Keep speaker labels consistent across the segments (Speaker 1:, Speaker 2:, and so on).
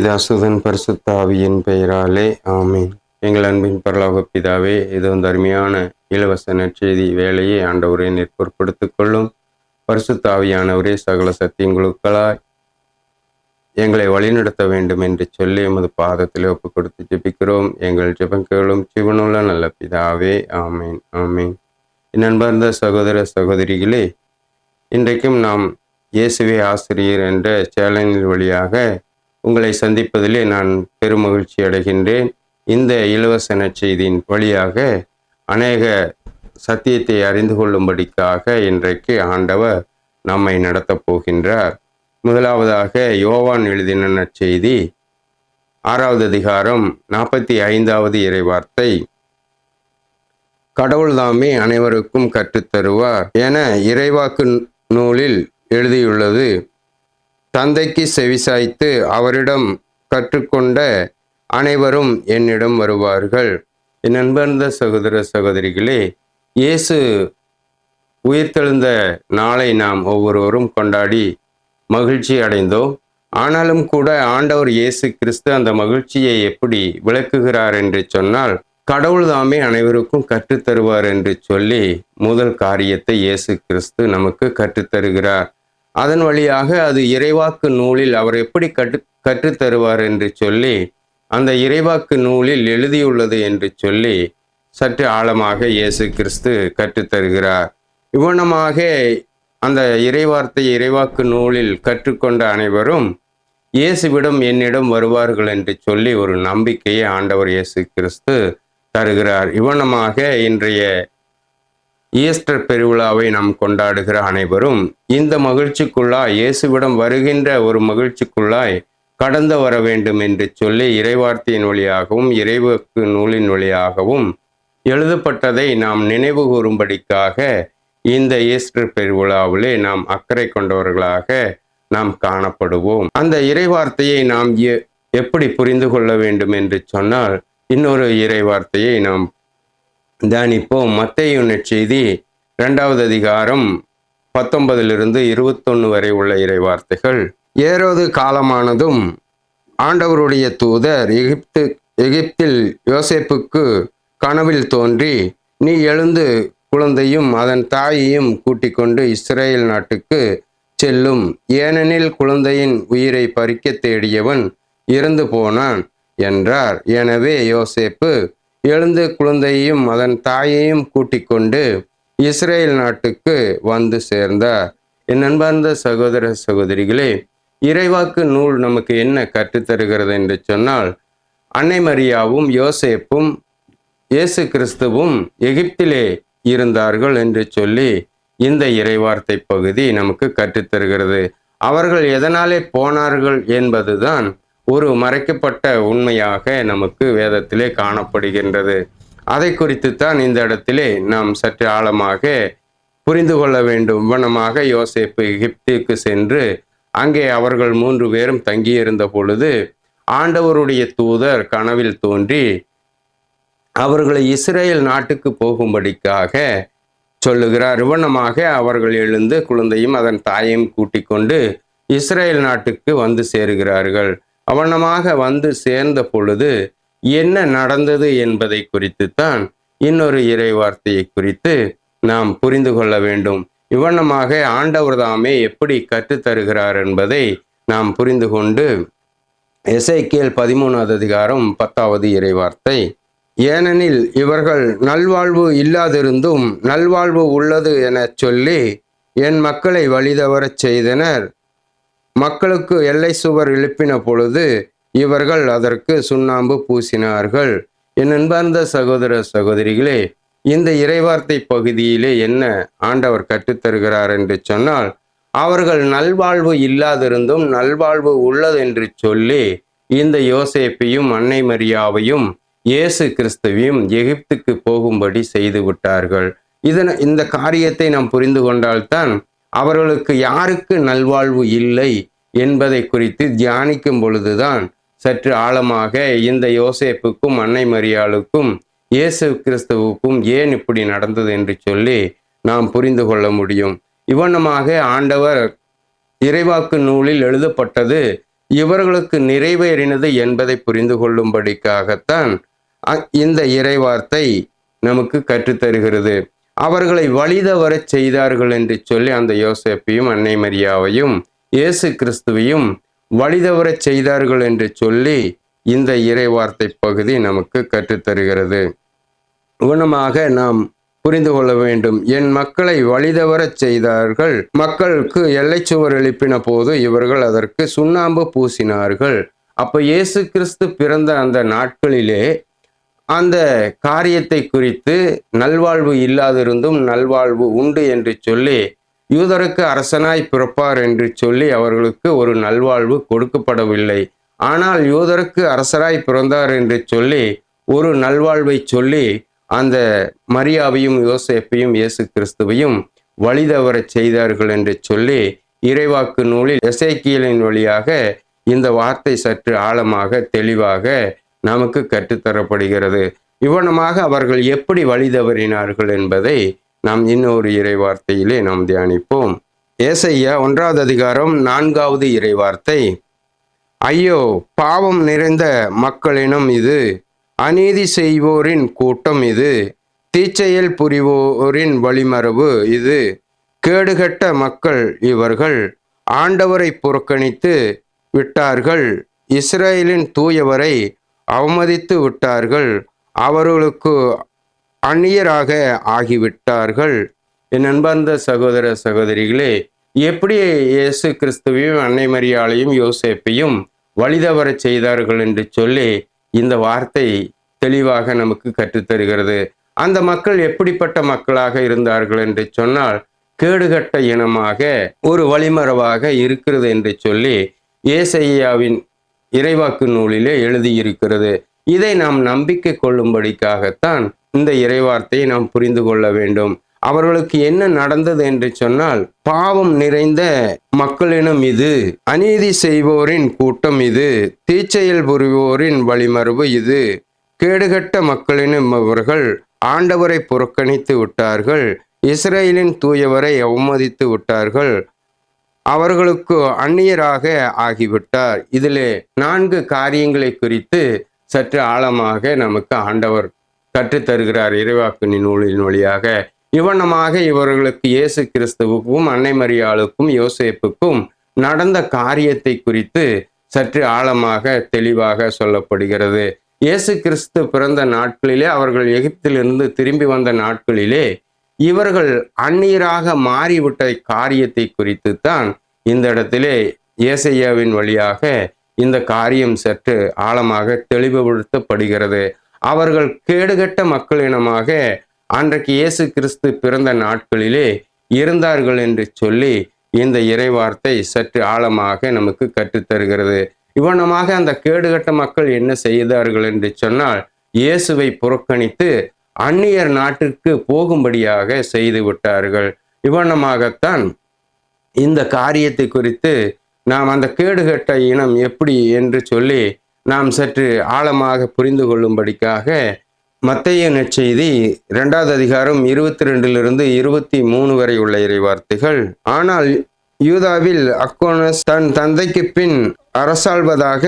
Speaker 1: பிதாசுதன் பரிசுத்தாவியின் பெயராலே ஆமீன். எங்கள் அன்பின் பரலோக பிதாவே இது வந்து அருமையான இலவச நற்செய்தி வேலையை ஆண்டவரே நிற்பொருட்படுத்திக் கொள்ளும். பரிசுத்தாவியானவரே சகல சத்தியங்களுக்களாய் எங்களை வழிநடத்த வேண்டும் என்று சொல்லி எமது பாதத்தில் ஒப்பு கொடுத்து ஜெபிக்கிறோம். எங்கள் ஜெபங்களும் சிவனுள்ள நல்ல பிதாவே ஆமீன் ஆமீன். நண்பர்ந்த சகோதர சகோதரிகளே இன்றைக்கும் நாம் இயேசுவே ஆசிரியர் என்ற சேனலின் வழியாக உங்களை சந்திப்பதிலே நான் பெருமகிழ்ச்சி அடைகின்றேன். இந்த இலவச நற்செய்தியின் வழியாக அநேக சத்தியத்தை அறிந்து கொள்ளும்படிக்காக இன்றைக்கு ஆண்டவர் நம்மை நடத்தப் போகின்றார். முதலாவதாக யோவான் எழுதின நற்செய்தி ஆறாவது அதிகாரம் நாற்பத்தி ஐந்தாவது இறைவார்த்தை கடவுள்தாமே அனைவருக்கும் கற்றுத்தருவார் என இறைவாக்கு நூலில் எழுதியுள்ளது. தந்தைக்கு செவிசாய்த்து அவரிடம் கற்றுக்கொண்ட அனைவரும் என்னிடம் வருவார்கள். என் அன்பர்ந்த சகோதர சகோதரிகளே இயேசு உயிர்த்தெழுந்த நாளை நாம் ஒவ்வொருவரும் கொண்டாடி மகிழ்ச்சி அடைந்தோம். ஆனாலும் கூட ஆண்டவர் இயேசு கிறிஸ்து அந்த மகிழ்ச்சியை எப்படி விளக்குகிறார் என்று சொன்னால் கடவுள் தாமே அனைவருக்கும் கற்றுத்தருவார் என்று சொல்லி முதல் காரியத்தை இயேசு கிறிஸ்து நமக்கு கற்றுத்தருகிறார். அதன் வழியாக அது இறைவாக்கு நூலில் அவர் எப்படி கற்று கற்றுத்தருவார் என்று சொல்லி அந்த இறைவாக்கு நூலில் எழுதியுள்ளது என்று சொல்லி சற்று ஆழமாக இயேசு கிறிஸ்து கற்றுத்தருகிறார். இவ்வனமாக அந்த இறைவார்த்தை இறைவாக்கு நூலில் கற்றுக்கொண்ட அனைவரும் இயேசுவிடம் என்னிடம் வருவார்கள் என்று சொல்லி ஒரு நம்பிக்கையை ஆண்டவர் இயேசு கிறிஸ்து தருகிறார். இவனமாக இன்றைய ஈஸ்டர் பெருவிழாவை நாம் கொண்டாடுகிற அனைவரும் இந்த மகிழ்ச்சிக்குள்ளாய் இயேசுவிடம் வருகின்ற ஒரு மகிழ்ச்சிக்குள்ளாய் கடந்து வர வேண்டும் என்று சொல்லி இறைவார்த்தையின் வழியாகவும் இறைவுக்கு நூலின் வழியாகவும் எழுதப்பட்டதை நாம் நினைவு கூறும்படிக்காக இந்த ஈஸ்டர் பெருவிழாவிலே நாம் அக்கறை கொண்டவர்களாக நாம் காணப்படுவோம். அந்த இறைவார்த்தையை நாம் எ- எப்படி புரிந்து கொள்ள வேண்டும் என்று சொன்னால் இன்னொரு இறைவார்த்தையை நாம் தியானிப்போம் மத்தேயு செய்தி இரண்டாவது அதிகாரம் பத்தொன்பதிலிருந்து இருபத்தொன்னு வரை உள்ள இறைவார்த்தைகள். ஏரோது காலமானதும் ஆண்டவருடைய தூதர் எகிப்து எகிப்தில் யோசேப்புக்கு கனவில் தோன்றி நீ எழுந்து குழந்தையும் அதன் தாயையும் கூட்டிக் கொண்டு இஸ்ரேல் நாட்டுக்கு செல்லும். ஏனெனில் குழந்தையின் உயிரை பறிக்க தேடியவன் இறந்து போனான் என்றார். எனவே யோசேப்பு எழுந்து குழந்தையையும் அதன் தாயையும் கூட்டிக் கொண்டு இஸ்ரேல் நாட்டுக்கு வந்து சேர்ந்தார். என் அன்பார்ந்த சகோதர சகோதரிகளே இறைவாக்கு நூல் நமக்கு என்ன கற்றுத்தருகிறது என்று சொன்னால் அன்னை மரியாவும் யோசேப்பும் இயேசு கிறிஸ்துவும் எகிப்திலே இருந்தார்கள் என்று சொல்லி இந்த இறைவார்த்தை பகுதி நமக்கு கற்றுத்தருகிறது அவர்கள் எதனாலே போனார்கள் என்பதுதான் ஒரு மறைக்கப்பட்ட உண்மையாக நமக்கு வேதத்திலே காணப்படுகின்றது. அதை குறித்து தான் இந்த இடத்திலே நாம் சற்று ஆழமாக புரிந்து கொள்ள வேண்டும். வனமாக யோசேப்பு எகிப்துக்கு சென்று அங்கே அவர்கள் மூன்று பேரும் தங்கியிருந்த பொழுது ஆண்டவருடைய தூதர் கனவில் தோன்றி அவர்களை இஸ்ரேல் நாட்டுக்கு போகும்படிக்காக சொல்லுகிறார். இவனமாக அவர்கள் எழுந்து குழந்தையும் அதன் தாயையும் கூட்டிக் கொண்டு இஸ்ரேல் நாட்டுக்கு வந்து சேருகிறார்கள். அவனமாக வந்து சேர்ந்த பொழுது என்ன நடந்தது என்பதை குறித்துத்தான் இன்னொரு இறை வார்த்தையை குறித்து நாம் புரிந்து கொள்ள வேண்டும். இவ்வண்ணமாக ஆண்டவர் தாமே எப்படி கற்றுத்தருகிறார் என்பதை நாம் புரிந்து கொண்டு எசைக்கியல் பதிமூணாவது அதிகாரம் பத்தாவது இறைவார்த்தை. ஏனெனில் இவர்கள் நல்வாழ்வு இல்லாதிருந்தும் நல்வாழ்வு உள்ளது எனச் சொல்லி என் மக்களை வழிதவரச் செய்தனர். மக்களுக்கு எல்லை சுவர் எழுப்பின பொழுது இவர்கள் அதற்கு சுண்ணாம்பு பூசினார்கள். என் அன்பார்ந்த சகோதர சகோதரிகளே இந்த இறைவார்த்தை பகுதியிலே என்ன ஆண்டவர் கற்றுத்தருகிறார் என்று சொன்னால் அவர்கள் நல்வாழ்வு இல்லாதிருந்தும் நல்வாழ்வு உள்ளது என்று சொல்லி இந்த யோசேப்பையும் அன்னை மரியாவையும் இயேசு கிறிஸ்துவையும் எகிப்துக்கு போகும்படி செய்து விட்டார்கள். இதன இந்த காரியத்தை நாம் புரிந்து கொண்டால்தான் அவர்களுக்கு யாருக்கு நல்வாழ்வு இல்லை என்பதை குறித்து தியானிக்கும் பொழுதுதான் சற்று ஆழமாக இந்த யோசேப்புக்கும் அன்னை மரியாளுக்கும் இயேசு கிறிஸ்துவுக்கும் ஏன் இப்படி நடந்தது என்று சொல்லி நாம் புரிந்து கொள்ள முடியும். இவனமாக ஆண்டவர் இறைவாக்கு நூலில் எழுதப்பட்டது இவர்களுக்கு நிறைவேறினது என்பதை புரிந்து கொள்ளும்படிக்காகத்தான் அ- இந்த இறைவார்த்தை நமக்கு கற்றுத்தருகிறது. அவர்களை வழிதவரச் செய்தார்கள் என்று சொல்லி அந்த யோசேப்பையும் அன்னை மரியாவையும் இயேசு கிறிஸ்துவையும் வழிதவரச் செய்தார்கள் என்று சொல்லி இந்த இறைவார்த்தை பகுதி நமக்கு கற்றுத்தருகிறது. குணமாக நாம் புரிந்து கொள்ள வேண்டும். என் மக்களை வழிதவரச் செய்தார்கள். மக்களுக்கு எல்லைச்சுவர் எழுப்பின போது இவர்கள் அதற்கு சுண்ணாம்பு பூசினார்கள். அப்ப இயேசு கிறிஸ்து பிறந்த அந்த நாட்களிலே அந்த காரியத்தை குறித்து நல்வாழ்வு இல்லாதிருந்தும் நல்வாழ்வு உண்டு என்று சொல்லி யூதருக்கு அரசனாய் பிறப்பார் என்று சொல்லி அவர்களுக்கு ஒரு நல்வாழ்வு கொடுக்கப்படவில்லை. ஆனால் யூதருக்கு அரசராய் பிறந்தார் என்று சொல்லி ஒரு நல்வாழ்வை சொல்லி அந்த மரியாவையும் யோசேப்பையும் இயேசு கிறிஸ்துவையும் வழிதவர செய்தார்கள் என்று சொல்லி இறைவாக்கு நூலில் எசேக்கியலின் வழியாக இந்த வார்த்தை சற்று ஆழமாக தெளிவாக நமக்கு கற்றுத்தரப்படுகிறது. இவ்வனமாக அவர்கள் எப்படி வழி தவறினார்கள் என்பதை நாம் இன்னொரு இறைவார்த்தையிலே நாம் தியானிப்போம். ஏசையா ஒன்றாவது அதிகாரம் நான்காவது இறைவார்த்தை. ஐயோ பாவம் நிறைந்த மக்களினம் இது அநீதி செய்வோரின் கூட்டம் இது தீச்செயல் புரிவோரின் வழிமரபு இது கேடுகட்ட மக்கள் இவர்கள் ஆண்டவரை புறக்கணித்து விட்டார்கள் இஸ்ரேலின் தூயவரை அவமதித்து விட்டார்கள். அவர்களுக்கு அந்நியராக ஆகிவிட்டார்கள். என் அன்பார்ந்த சகோதர சகோதரிகளே எப்படி இயேசு கிறிஸ்துவையும் அன்னை மரியாளையும் யோசேப்பையும் வழிதவரச் செய்தார்கள் என்று சொல்லி இந்த வார்த்தை தெளிவாக நமக்கு கற்றுத்தருகிறது. அந்த மக்கள் எப்படிப்பட்ட மக்களாக இருந்தார்கள் என்று சொன்னால் கேடுகட்ட இனமாக ஒரு வழிமரவாக இருக்கிறது என்று சொல்லி ஏசையாவின் இறைவாக்கு நூலிலே எழுதியிருக்கிறது. இதை நாம் நம்பிக்கை கொள்ளும்படிக்காகத்தான் இந்த இறைவார்த்தையை நாம் புரிந்து கொள்ள வேண்டும். அவர்களுக்கு என்ன நடந்தது என்று சொன்னால் பாவம் நிறைந்த மக்களினம் இது அநீதி செய்வோரின் கூட்டம் இது தீச்செயல் புரிவோரின் வழிமரபு இது. கேடுகட்ட மக்களினம் அவர்கள் ஆண்டவரை புறக்கணித்து விட்டார்கள் இஸ்ரேலின் தூயவரை அவமதித்து விட்டார்கள் அவர்களுக்கு அந்நியராக ஆகிவிட்டார். இதிலே நான்கு காரியங்களை குறித்து சற்று ஆழமாக நமக்கு ஆண்டவர் கற்றுத்தருகிறார் இறைவாக்கின் நூலின் வழியாக. இவனமாக இவர்களுக்கு இயேசு கிறிஸ்துவுக்கும் அன்னை மரியாளுக்கும் யோசேப்புக்கும் நடந்த காரியத்தை குறித்து சற்று ஆழமாக தெளிவாக சொல்லப்படுகிறது. இயேசு கிறிஸ்து பிறந்த நாட்களிலே அவர்கள் எகிப்திலிருந்து திரும்பி வந்த நாட்களிலே இவர்கள் அந்நீராக மாறிவிட்ட காரியத்தை குறித்து தான் இந்த இடத்திலே ஏசையாவின் வழியாக இந்த காரியம் சற்று ஆழமாக தெளிவுபடுத்தப்படுகிறது. அவர்கள் கேடுகட்ட மக்கள் இனமாக அன்றைக்கு இயேசு கிறிஸ்து பிறந்த நாட்களிலே இருந்தார்கள் என்று சொல்லி இந்த இறைவார்த்தை சற்று ஆழமாக நமக்கு கற்றுத்தருகிறது. இவனமாக அந்த கேடுகட்ட மக்கள் என்ன செய்தார்கள் என்று சொன்னால் இயேசுவை புறக்கணித்து அந்நியர் நாட்டிற்கு போகும்படியாக செய்து விட்டார்கள். இவனமாகத்தான் இந்த காரியத்தை குறித்து நாம் அந்த கேடுகட்ட இனம் எப்படி என்று சொல்லி நாம் சற்று ஆழமாக புரிந்து கொள்ளும்படிக்காக மத்தைய நற்செய்தி இரண்டாவது அதிகாரம் இருபத்தி ரெண்டிலிருந்து இருபத்தி மூணு வரை உள்ள இறைவார்த்தைகள். ஆனால் யூதாவில் அக்கோனஸ் தன் தந்தைக்கு பின் அரசாள்வதாக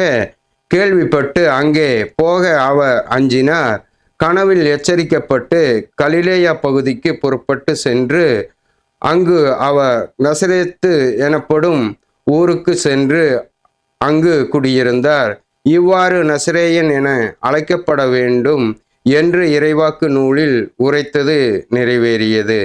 Speaker 1: கேள்விப்பட்டு அங்கே போக அவர் அஞ்சினார். கனவில் எச்சரிக்கப்பட்டு கலிலேயா பகுதிக்கு புறப்பட்டு சென்று அங்கு அவர் நசரேத்து எனப்படும் ஊருக்கு சென்று அங்கு குடியிருந்தார். இவ்வாறு நசரேயன் என அழைக்கப்பட வேண்டும் என்று இறைவாக்கு நூலில் உரைத்தது நிறைவேறியது.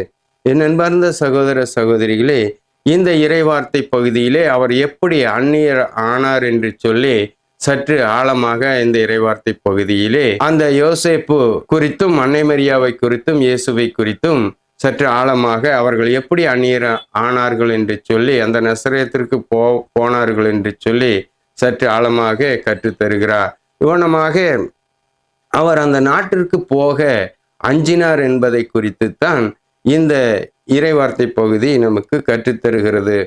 Speaker 1: என் அன்பார்ந்த சகோதர சகோதரிகளே இந்த இறைவார்த்தை பகுதியிலே அவர் எப்படி அந்நியர் ஆனார் என்று சொல்லி சற்று ஆழமாக இந்த இறைவார்த்தை பகுதியிலே அந்த யோசேப்பு குறித்தும் அன்னை மரியாவை குறித்தும் இயேசுவை குறித்தும் சற்று ஆழமாக அவர்கள் எப்படி அந்நியர் ஆனார்கள் என்று சொல்லி அந்த நசரத்திற்கு போ போனார்கள் என்று சொல்லி சற்று ஆழமாக கற்றுத்தருகிறார். இவனமாக அவர் அந்த நாட்டிற்கு போக அஞ்சினார் என்பதை குறித்துத்தான் இந்த இறைவார்த்தை பகுதி நமக்கு கற்றுத்தருகிறது.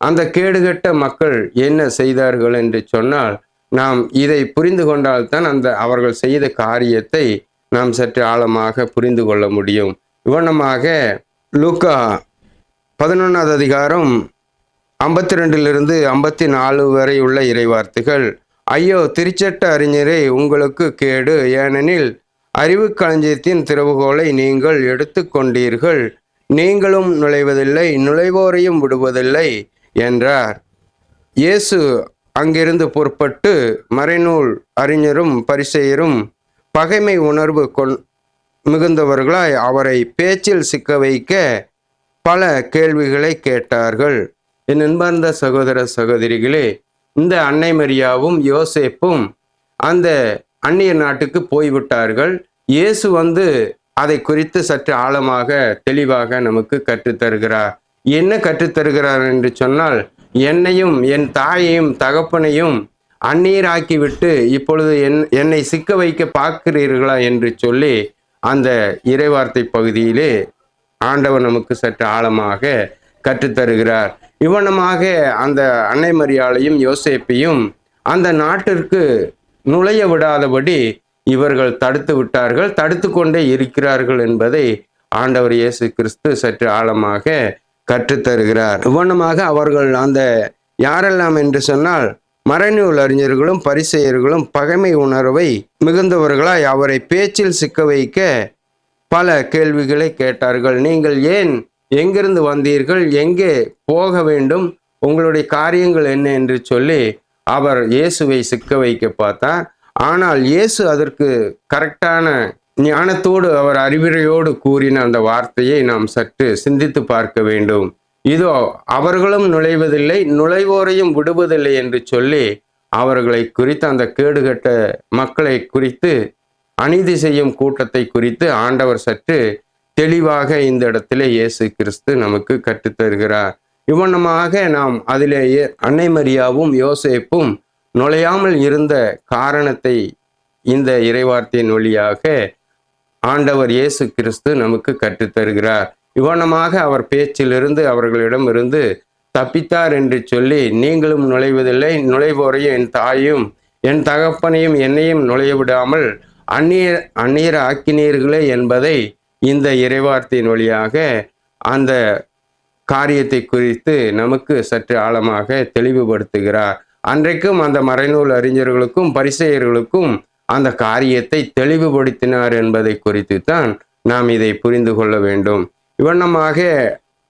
Speaker 1: அந்த கேடுகட்ட மக்கள் என்ன செய்தார்கள் என்று சொன்னால் நாம் இதை புரிந்து கொண்டால்தான் அந்த அவர்கள் செய்த காரியத்தை நாம் சற்று ஆழமாக புரிந்து கொள்ள முடியும். இவனமாக லூக்கா பதினொன்றாவது அதிகாரம் ஐம்பத்தி ரெண்டிலிருந்து ஐம்பத்தி நாலு வரை உள்ள இறைவார்த்தைகள். ஐயோ திருச்சட்ட அறிஞரே உங்களுக்கு கேடு. ஏனெனில் அறிவு களஞ்சியத்தின் திறவுகோலை நீங்கள் எடுத்துக்கொண்டீர்கள் நீங்களும் நுழைவதில்லை நுழைவோரையும் விடுவதில்லை என்றார். இயேசு அங்கிருந்து புறப்பட்டு மறைநூல் அறிஞரும் பரிசெயரும் பகைமை உணர்வு கொண் மிகுந்தவர்களாய் அவரை பேச்சில் சிக்க வைக்க பல கேள்விகளை கேட்டார்கள். என் அன்பார்ந்த சகோதர சகோதரிகளே இந்த அன்னை மரியாவும் யோசேப்பும் அந்த அந்நிய நாட்டுக்கு போய்விட்டார்கள். இயேசு வந்து அதை குறித்து சற்று ஆழமாக தெளிவாக நமக்கு கற்றுத்தருகிறார். என்ன கற்றுத்தருகிறார் என்று சொன்னால் என்னையும் என் தாயையும் தகப்பனையும் அந்நீராக்கிவிட்டு இப்பொழுது என் என்னை சிக்க வைக்க பார்க்கிறீர்களா என்று சொல்லி அந்த இறைவார்த்தை பகுதியிலே ஆண்டவர் நமக்கு சற்று ஆழமாக கற்றுத்தருகிறார். இவனமாக அந்த அன்னை மரியாளையும் யோசேப்பையும் அந்த நாட்டிற்கு நுழைய விடாதபடி இவர்கள் தடுத்து விட்டார்கள் தடுத்து கொண்டே இருக்கிறார்கள் என்பதை ஆண்டவர் இயேசு கிறிஸ்து சற்று ஆழமாக கற்றுத்தருகிறார். இவ்வனமாக அவர்கள் அந்த யாரெல்லாம் என்று சொன்னால் மறைநூல் அறிஞர்களும் பரிசெயர்களும் பகைமை உணர்வை மிகுந்தவர்களாய் அவரை பேச்சில் சிக்க வைக்க பல கேள்விகளை கேட்டார்கள். நீங்கள் ஏன் எங்கிருந்து வந்தீர்கள்? எங்கே போக வேண்டும்? உங்களுடைய காரியங்கள் என்ன என்று சொல்லி அவர் இயேசுவை சிக்க வைக்க பார்த்தார் ஆனால் இயேசு அதற்கு கரெக்டான ஞானத்தோடு அவர் அறிவுரையோடு கூறின அந்த வார்த்தையை நாம் சற்று சிந்தித்து பார்க்க வேண்டும். இதோ அவர்களும் நுழைவதில்லை நுழைவோரையும் விடுவதில்லை என்று சொல்லி அவர்களை குறித்து அந்த கேடுகட்ட மக்களை குறித்து அநீதி செய்யும் கூட்டத்தை குறித்து ஆண்டவர் சற்று தெளிவாக இந்த இடத்திலே இயேசு கிறிஸ்து நமக்கு கற்றுத்தருகிறார் இவ்வண்ணமாக நாம் அதிலேயே அன்னை மரியாவும் யோசேப்பும் நுழையாமல் இருந்த காரணத்தை இந்த இறைவார்த்தையின் வழியாக ஆண்டவர் இயேசு கிறிஸ்து நமக்கு கற்றுத்தருகிறார். இவனமாக அவர் பேச்சிலிருந்து அவர்களிடமிருந்து தப்பித்தார் என்று சொல்லி நீங்களும் நுழைவதில்லை நுழைவோரையும் என் தாயும் என் தகப்பனையும் என்னையும் நுழைய விடாமல் அந்நீர் அந்நீர் ஆக்கினீர்களே என்பதை இந்த இறைவார்த்தையின் வழியாக அந்த காரியத்தை குறித்து நமக்கு சற்று ஆழமாக தெளிவுபடுத்துகிறார். அன்றைக்கும் அந்த மறைநூல் அறிஞர்களுக்கும் பரிசெயர்களுக்கும் அந்த காரியத்தை தெளிவுபடுத்தினார் என்பதை குறித்து தான் நாம் இதை புரிந்து கொள்ள வேண்டும். இவ்வண்ணமாக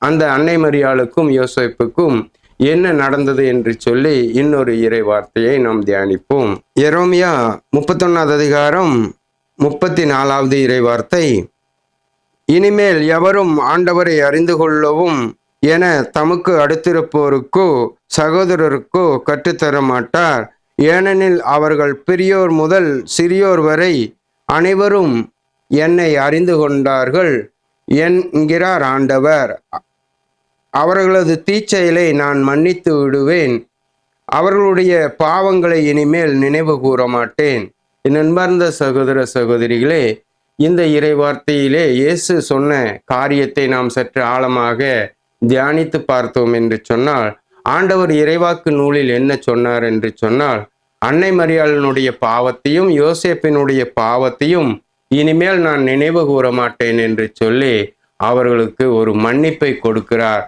Speaker 1: அந்த அன்னை மரியாளுக்கும் யோசிப்புக்கும் என்ன நடந்தது என்று சொல்லி இன்னொரு இறை வார்த்தையை நாம் தியானிப்போம். எரோமியா முப்பத்தொன்னாவது அதிகாரம் முப்பத்தி நாலாவது இறை வார்த்தை. இனிமேல் எவரும் ஆண்டவரை அறிந்து கொள்ளவும் என தமக்கு அடுத்திருப்போருக்கோ சகோதரருக்கோ கற்றுத்தர மாட்டார் ஏனெனில் அவர்கள் பெரியோர் முதல் சிறியோர் வரை அனைவரும் என்னை அறிந்து கொண்டார்கள் என்கிறார் ஆண்டவர். அவர்களது தீச்செயலை நான் மன்னித்து விடுவேன். அவர்களுடைய பாவங்களை இனிமேல் நினைவு கூற மாட்டேன் நண்பர்ந்த சகோதர சகோதரிகளே இந்த இறை வார்த்தையிலே இயேசு சொன்ன காரியத்தை நாம் சற்று ஆழமாக தியானித்து பார்த்தோம் என்று சொன்னால் ஆண்டவர் இறைவாக்கு நூலில் என்ன சொன்னார் என்று சொன்னால் அன்னை மரியாளனுடைய பாவத்தையும் யோசேப்பினுடைய பாவத்தையும் இனிமேல் நான் நினைவு கூற மாட்டேன் என்று சொல்லி அவர்களுக்கு ஒரு மன்னிப்பை கொடுக்கிறார்.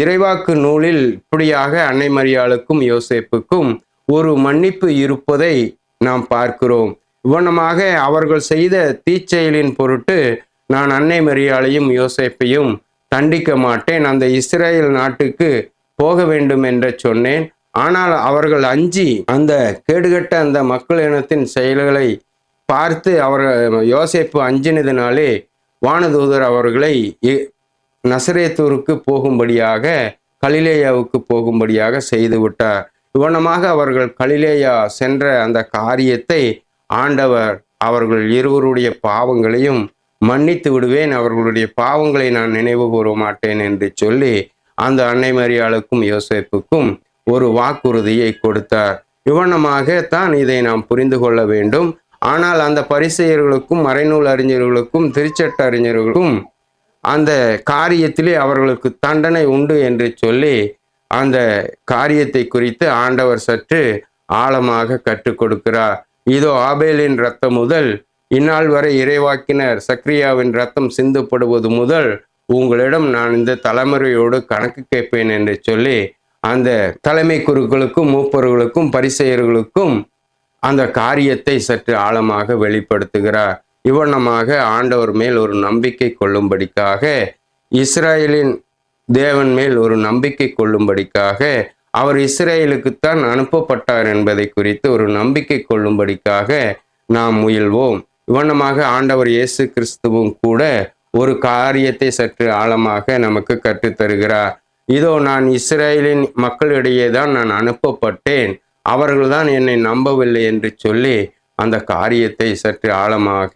Speaker 1: இறைவாக்கு நூலில் இப்படியாக அன்னை மரியாளுக்கும் யோசேப்புக்கும் ஒரு மன்னிப்பு இருப்பதை நாம் பார்க்கிறோம். இவனமாக அவர்கள் செய்த தீச்செயலின் பொருட்டு நான் அன்னை மரியாளையும் யோசேப்பையும் தண்டிக்க மாட்டேன். அந்த இஸ்ரேல் நாட்டுக்கு போக வேண்டும் என்று சொன்னேன். ஆனால் அவர்கள் அஞ்சி அந்த கேடுகட்ட அந்த மக்கள் இனத்தின் செயல்களை பார்த்து அவர் யோசிப்பு அஞ்சினதினாலே வானதூதர் அவர்களை இ- நசரேத்தூருக்கு போகும்படியாக கலிலேயாவுக்கு போகும்படியாக செய்து விட்டார். இவனமாக அவர்கள் கலிலேயா சென்ற அந்த காரியத்தை ஆண்டவர் அவர்கள் இருவருடைய பாவங்களையும் மன்னித்து விடுவேன். அவர்களுடைய பாவங்களை நான் நினைவு கூற மாட்டேன் என்று சொல்லி அந்த அன்னை மரியாளுக்கும் யோசேப்புக்கும் ஒரு வாக்குறுதியை கொடுத்தார். இவனமாக தான் இதை நாம் புரிந்து கொள்ள வேண்டும். ஆனால் அந்த பரிசெயர்களுக்கும் மறைநூல் அறிஞர்களுக்கும் திருச்சட்ட அறிஞர்களுக்கும் அந்த காரியத்திலே அவர்களுக்கு தண்டனை உண்டு என்று சொல்லி அந்த காரியத்தை குறித்து ஆண்டவர் சற்று ஆழமாக கற்றுக் கொடுக்கிறார். இதோ ஆபேலின் ரத்தம் முதல் இந்நாள் வரை இறைவாக்கினர் சக்ரியாவின் ரத்தம் சிந்தப்படுவது முதல் உங்களிடம் நான் இந்த தலைமுறையோடு கணக்கு கேட்பேன் என்று சொல்லி அந்த தலைமை குருக்களுக்கும் மூப்பர்களுக்கும் பரிசெயர்களுக்கும் அந்த காரியத்தை சற்று ஆழமாக வெளிப்படுத்துகிறார். இவ்வண்ணமாக ஆண்டவர் மேல் ஒரு நம்பிக்கை கொள்ளும்படிக்காக இஸ்ரேலின் தேவன் மேல் ஒரு நம்பிக்கை கொள்ளும்படிக்காக அவர் இஸ்ரேலுக்குத்தான் அனுப்பப்பட்டார் என்பதை குறித்து ஒரு நம்பிக்கை கொள்ளும்படிக்காக நாம் முயல்வோம். இவ்வண்ணமாக ஆண்டவர் இயேசு கிறிஸ்துவும் கூட ஒரு காரியத்தை சற்று ஆழமாக நமக்கு கற்றுத்தருகிறார். இதோ நான் இஸ்ரேலின் மக்களிடையே தான் நான் அனுப்பப்பட்டேன். அவர்கள்தான் என்னை நம்பவில்லை என்று சொல்லி அந்த காரியத்தை சற்று ஆழமாக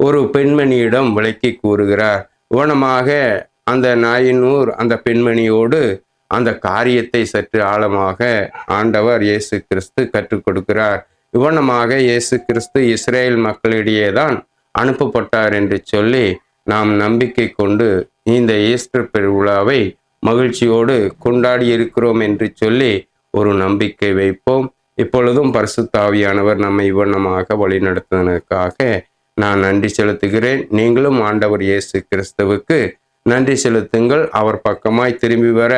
Speaker 1: ஒரு பெண்மணியிடம் விளக்கி கூறுகிறார். இவனமாக அந்த நாயினூர் அந்த பெண்மணியோடு அந்த காரியத்தை சற்று ஆழமாக ஆண்டவர் இயேசு கிறிஸ்து கற்றுக் கொடுக்கிறார். இவனமாக இயேசு கிறிஸ்து இஸ்ரேல் மக்களிடையே தான் அனுப்பப்பட்டார் என்று சொல்லி நாம் நம்பிக்கை கொண்டு இந்த ஈஸ்டர் பெருவிழாவை மகிழ்ச்சியோடு கொண்டாடி இருக்கிறோம் என்று சொல்லி ஒரு நம்பிக்கை வைப்போம். இப்பொழுதும் பரிசுத்தாவியானவர் நம்மை இவ்வண்ணமாக வழிநடத்தினதுக்காக நான் நன்றி செலுத்துகிறேன். நீங்களும் ஆண்டவர் இயேசு கிறிஸ்துவுக்கு நன்றி செலுத்துங்கள். அவர் பக்கமாய் திரும்பி வர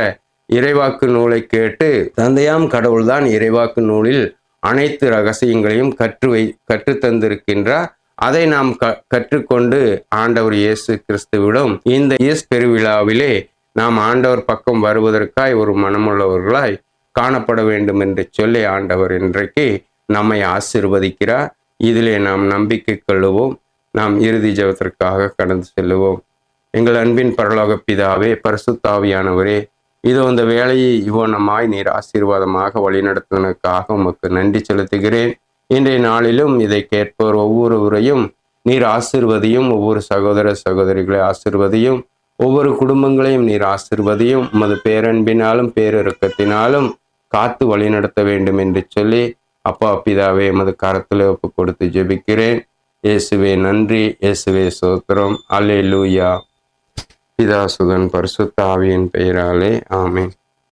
Speaker 1: இறைவாக்கு நூலை கேட்டு தந்தையாம் கடவுள்தான் இறைவாக்கு நூலில் அனைத்து ரகசியங்களையும் கற்று வை கற்று தந்திருக்கின்றார் அதை நாம் க கற்றுக்கொண்டு ஆண்டவர் இயேசு கிறிஸ்துவிடம் இந்த இயேசு பெருவிழாவிலே நாம் ஆண்டவர் பக்கம் வருவதற்காய் ஒரு மனமுள்ளவர்களாய் காணப்பட வேண்டும் என்று சொல்லி ஆண்டவர் இன்றைக்கு நம்மை ஆசிர்வதிக்கிறார். இதிலே நாம் நம்பிக்கை கொள்ளுவோம். நாம் இறுதி ஜபத்திற்காக கடந்து செல்லுவோம். எங்கள் அன்பின் பரலோக பிதாவே பரிசுத்தாவியானவரே இதோ இந்த வேலையை இவ்வனமாய் நீர் ஆசீர்வாதமாக வழிநடத்தினதுக்காக உமக்கு நன்றி செலுத்துகிறேன். இன்றைய நாளிலும் இதை கேட்போர் ஒவ்வொருவரையும். நீர் ஆசிர்வதியும் ஒவ்வொரு சகோதர சகோதரிகளை ஆசிர்வதியும் ஒவ்வொரு குடும்பங்களையும் நீர் ஆசிர்வதியும் உமது பேரன்பினாலும் பேரிறக்கத்தினாலும் காத்து வழிநடத்த வேண்டும் என்று சொல்லி அப்பா பிதாவே எமது கரத்தில் ஒப்பு கொடுத்து ஜெபிக்கிறேன். இயேசுவே நன்றி. இயேசுவே சோத்திரம் அல்லே லூயா பிதா சுதன் பெயராலே ஆமேன்.